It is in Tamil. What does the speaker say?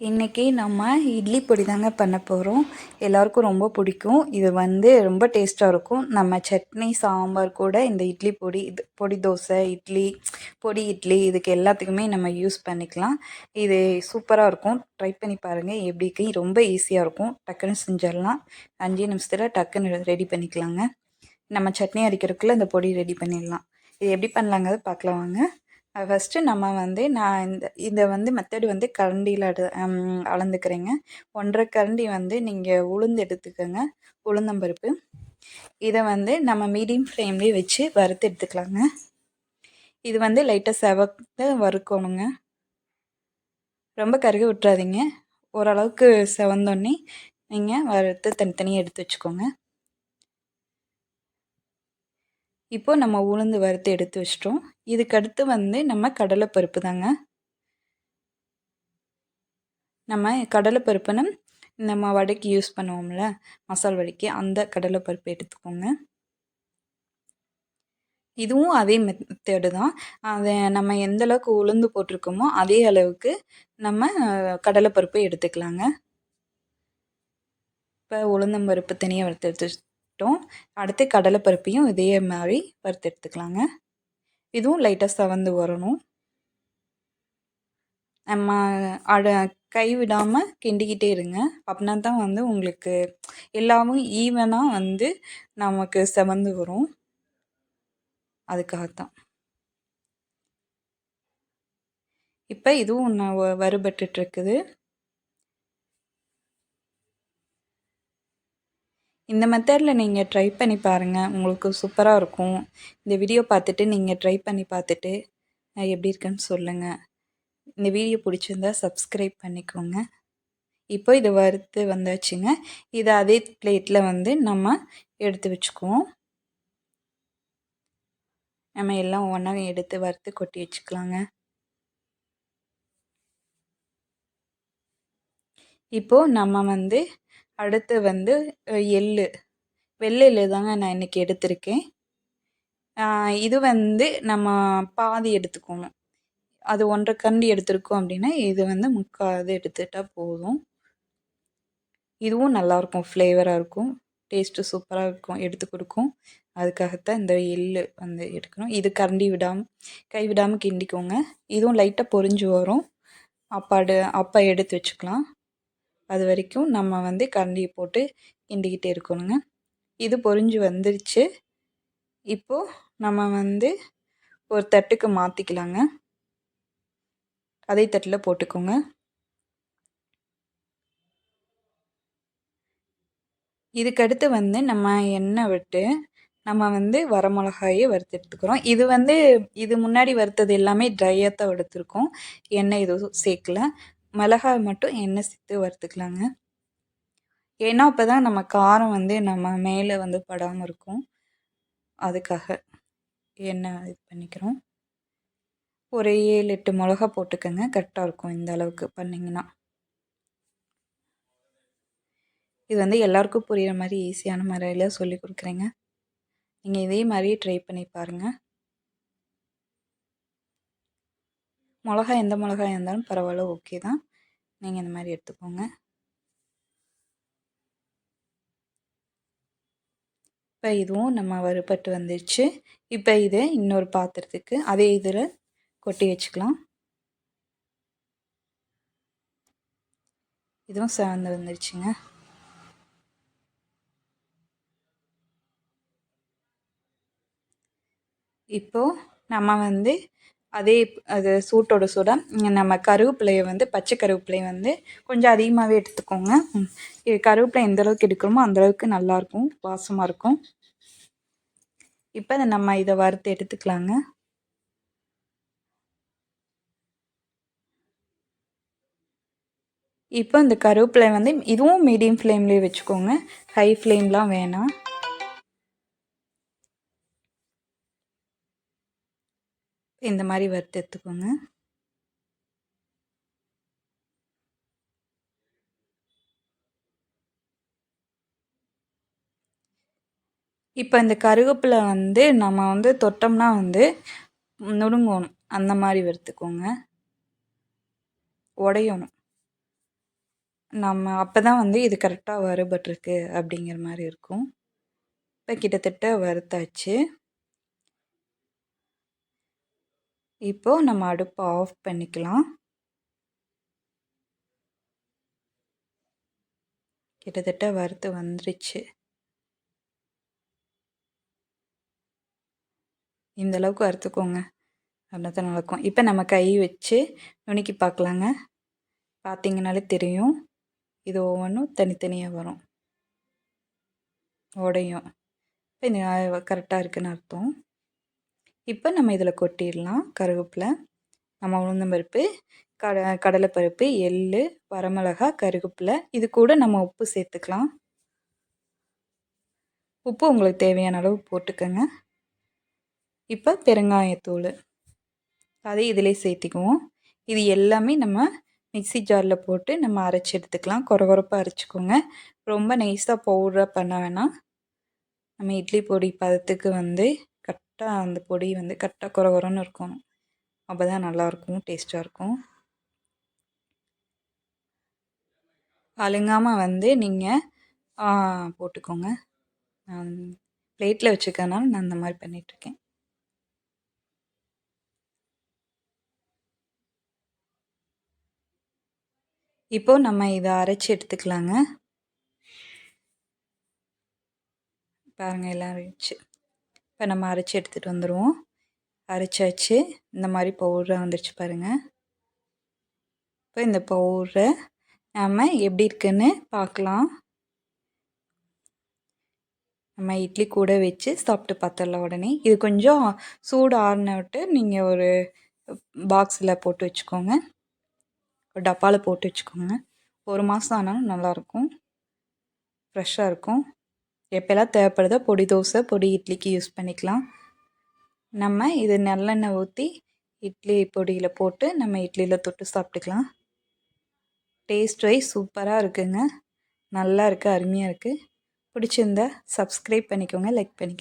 இன்றைக்கி நம்ம இட்லி பொடி தாங்க பண்ண போகிறோம் எல்லாருக்கும் ரொம்ப பிடிக்கும். இது வந்து ரொம்ப டேஸ்ட்டாக இருக்கும். நம்ம சட்னி சாம்பார் கூட இந்த இட்லி பொடி இது பொடி தோசை இட்லி பொடி இட்லி இதுக்கு எல்லாத்துக்குமே நம்ம யூஸ் பண்ணிக்கலாம். இது சூப்பராக இருக்கும். ட்ரை பண்ணி பாருங்கள் எப்படிக்கு ரொம்ப ஈஸியாக இருக்கும். டக்குன்னு செஞ்சிடலாம். அஞ்சு நிமிஷத்தில் டக்குன்னு ரெடி பண்ணிக்கலாங்க. நம்ம சட்னி அரைக்கிறதுக்குள்ளே இந்த பொடி ரெடி பண்ணிடலாம். இது எப்படி பண்ணலாங்கிறது பார்க்கலாம் வாங்க. ஃபஸ்ட்டு நம்ம வந்து நான் இந்த இதை வந்து மெத்தடு வந்து கரண்டியில் அடு அளந்துக்கிறேங்க. ஒன்றரை கரண்டி வந்து நீங்கள் உளுந்து எடுத்துக்கோங்க. உளுந்தம்பருப்பு இதை வந்து நம்ம மீடியம் ஃப்ளேம்லேயே வச்சு வறுத்து எடுத்துக்கலாங்க. இது வந்து லைட்டாக செவக்க வறுக்கணுங்க. ரொம்ப கருக விட்டுறாதீங்க. ஓரளவுக்கு செவந்தோடனே நீங்கள் வறுத்து தனித்தனியாக எடுத்து வச்சுக்கோங்க. இப்போ நம்ம உளுந்து வறுத்து எடுத்து வச்சிட்டோம். இதுக்கடுத்து வந்து நம்ம கடலைப்பருப்பு தாங்க. நம்ம கடலைப்பருப்புன்னு நம்ம வடைக்கு யூஸ் பண்ணுவோம்ல மசால் வடைக்கு அந்த கடலைப்பருப்பு எடுத்துக்கோங்க. இதுவும் அதே மெத்தேடு தான். அதை நம்ம எந்த அளவுக்கு உளுந்து போட்டிருக்கோமோ அதே அளவுக்கு நம்ம கடலைப்பருப்பு எடுத்துக்கலாங்க. இப்போ உளுந்தம்பருப்பு தனியாக வறுத்து எடுத்து வறுத்துக்கிட்டோம் அடுத்து கடலைப்பருப்பையும் இதே மாதிரி வறுத்து எடுத்துக்கலாங்க. இதுவும் லைட்டாக சவந்து வரணும். நம்ம அட கை விடாமல் கிண்டிக்கிட்டே இருங்க. அப்படின்னா தான் வந்து உங்களுக்கு எல்லாமும் ஈவனாக வந்து நமக்கு செவந்து வரும். அதுக்காகத்தான். இப்போ இதுவும் நான் வறுபட்டுருக்குது இந்த மெத்தடில் நீங்கள் ட்ரை பண்ணி பாருங்கள் உங்களுக்கு சூப்பராக இருக்கும். இந்த வீடியோ பார்த்துட்டு நீங்கள் ட்ரை பண்ணி பார்த்துட்டு எப்படி இருக்குன்னு சொல்லுங்கள் இந்த வீடியோ பிடிச்சிருந்தா சப்ஸ்கிரைப் பண்ணிக்கோங்க. இப்போ இது வறுத்து வந்தாச்சுங்க. இதை அதே பிளேட்டில் வந்து நம்ம எடுத்து வச்சுக்குவோம். நம்ம எல்லாம் ஒன்றா எடுத்து வறுத்து கொட்டி வச்சுக்கலாங்க. இப்போது நம்ம வந்து அடுத்து வந்து எள்ளு. வெள்ளை எள்ளு தாங்க நான் இன்றைக்கி எடுத்திருக்கேன். இது வந்து நம்ம பாதி எடுத்துக்கணும். அது ஒன்றரை கரண்டி எடுத்திருக்கோம் அப்படின்னா இது வந்து முக்கால் இது எடுத்துட்டால் போதும். இதுவும் நல்லாயிருக்கும் ஃப்ளேவராக இருக்கும் டேஸ்ட்டு சூப்பராக இருக்கும் எடுத்து கொடுக்கும். அதுக்காகத்தான் இந்த எள்ளு வந்து எடுக்கணும். இது கரண்டி விடாமல் கை விடாமல் கிண்டிக்கோங்க. இதுவும் லைட்டாக பொரிஞ்சு வரும். அப்பாடு அப்பா எடுத்து வச்சுக்கலாம். அது வரைக்கும் நம்ம வந்து கரண்டியை போட்டு கிண்டிக்கிட்டே இருக்கணுங்க. இது பொரிஞ்சு வந்துருச்சு. இப்போது நம்ம வந்து ஒரு தட்டுக்கு மாற்றிக்கலாங்க அதே தட்டில் போட்டுக்கோங்க. இதுக்கடுத்து வந்து நம்ம எண்ணெய் விட்டு நம்ம வந்து வரமிளகாயை வறுத்து எடுத்துக்கிறோம். இது வந்து இது முன்னாடி வறுத்தது எல்லாமே ட்ரையாக தான் எடுத்துருக்கோம் எண்ணெய் எதுவும் சேர்க்கல. மிளகாய் மட்டும் எண்ணெய் சேர்த்து வறுத்துக்கலாங்க. ஏன்னா அப்போ தான் நம்ம காரம் வந்து நம்ம மேலே வந்து படாமல் இருக்கும். அதுக்காக எண்ணெய் இது பண்ணிக்கிறோம். ஒரு ஏழு எட்டு மிளகா போட்டுக்கோங்க. கரெக்டாக இருக்கும் இந்த அளவுக்கு பண்ணிங்கன்னா. இது வந்து எல்லாருக்கும் புரிகிற மாதிரி ஈஸியான முறையில் சொல்லி கொடுக்குறேங்க. நீங்கள் இதே மாதிரி ட்ரை பண்ணி பாருங்கள் மிளகா எந்த மிளகாய் இருந்தாலும் பரவாயில்ல ஓகே தான். நீங்கள் இந்த மாதிரி எடுத்துக்கோங்க. இப்போ இதுவும் நம்ம வறுபட்டு வந்துடுச்சு இப்போ இதை இன்னொரு பாத்திரத்துக்கு அதே இதில் கொட்டி வச்சுக்கலாம். இதுவும் சேர்ந்து வந்துடுச்சுங்க இப்போது நம்ம வந்து அதே அது சூட்டோட சூடாக நம்ம கருவேப்பிலையை வந்து பச்சை கருவேப்பிலையை வந்து கொஞ்சம் அதிகமாகவே எடுத்துக்கோங்க. இது கருவேப்பிலை எந்த அளவுக்கு எடுக்கிறோமோ அந்தளவுக்கு நல்லாயிருக்கும் வாசமாக இருக்கும். இப்போ நம்ம இதை வறுத்து எடுத்துக்கலாங்க. இப்போ இந்த கருவேப்பிலை வந்து இதுவும் மீடியம் ஃப்ளேம்லேயே வச்சுக்கோங்க. ஹை ஃப்ளேம்லாம் வேணாம். இந்த மாதிரி வறுத்து எடுத்துக்கோங்க. இப்போ இந்த கருவேப்பிலை வந்து நம்ம வந்து தொட்டோம்னா வந்து நுணுங்கணும். அந்த மாதிரி வறுத்துக்கோங்க. உடையணும். நம்ம அப்போ தான் வந்து இது கரெக்டாக வறுபட்டிருக்கு அப்படிங்கிற மாதிரி இருக்கும். இப்போ கிட்டத்தட்ட வறுத்தாச்சு. இப்போது நம்ம அடுப்பை ஆஃப் பண்ணிக்கலாம். கிட்டத்தட்ட வறுத்து வந்துருச்சு. இந்த அளவுக்கு வறுத்துக்கோங்க. அப்படின்னா தான் நடக்கும் இப்போ நம்ம கை வச்சு நுணுக்கி பார்க்கலாங்க. பார்த்தீங்கனாலே தெரியும். இது ஒவ்வொன்றும் தனித்தனியாக வரும். உடையும். இப்போ இந்த கரெக்டாக இருக்குன்னு அர்த்தம். இப்போ நம்ம இதில் கொட்டிடலாம் கருவேப்பிலை. நம்ம உளுந்தம்பருப்பு கட கடலைப்பருப்பு எள் வரமிளகா கருவேப்பிலை. இது கூட நம்ம உப்பு சேர்த்துக்கலாம். உப்பு உங்களுக்கு தேவையான அளவு போட்டுக்கோங்க. இப்போ பெருங்காயத்தூள். அதை இதிலே சேர்த்திக்குவோம். இது எல்லாமே நம்ம மிக்சி ஜாரில் போட்டு நம்ம அரைச்சி எடுத்துக்கலாம். குறகுறப்பாக அரைச்சிக்கோங்க. ரொம்ப நைஸாக பவுடராக பண்ண வேணாம். நம்ம இட்லி பொடி பதத்துக்கு வந்து கரெக்டாக அந்த பொடி வந்து கரெக்டாக குறை குறைன்னு இருக்கணும் அப்போ தான் நல்லாயிருக்கும் டேஸ்ட்டாக இருக்கும். அழுங்காமல் வந்து நீங்கள் போட்டுக்கோங்க. நான் பிளேட்டில் வச்சுக்கனால நான் அந்த மாதிரி பண்ணிகிட்ருக்கேன் இப்போது நம்ம இதை அரைச்சி எடுத்துக்கலாங்க. பாருங்கள் எல்லாம் இருந்துச்சு இப்போ நம்ம அரைச்சி எடுத்துகிட்டு வந்துடுவோம் அரைச்சாச்சு. இந்த மாதிரி பவுடராக வந்துருச்சு பாருங்கள் இப்போ இந்த பவுடரை நம்ம எப்படி இருக்குன்னு பார்க்கலாம் நம்ம இட்லி கூட வச்சு சாப்பிட்டு பார்த்துடலாம் உடனே. இது கொஞ்சம் சூடு ஆறின விட்டு நீங்கள் ஒரு பாக்ஸில் போட்டு வச்சுக்கோங்க. ஒரு டப்பாவில் போட்டு வச்சுக்கோங்க. ஒரு மாதம் ஆனாலும் நல்லாயிருக்கும் ஃப்ரெஷ்ஷாக இருக்கும். எப்போல்லாம் தேவைப்படுதோ பொடி தோசை பொடி இட்லிக்கு யூஸ் பண்ணிக்கலாம். நம்ம இது நல்லெண்ணெய் ஊற்றி இட்லி பொடியில் போட்டு நம்ம இட்லியில் தொட்டு சாப்பிட்டுக்கலாம். டேஸ்ட் வைஸ் சூப்பராக இருக்குங்க. நல்லா இருக்குது அருமையாக இருக்குது பிடிச்சிருந்தா சப்ஸ்கிரைப் பண்ணிக்கோங்க லைக் பண்ணிக்கோங்க.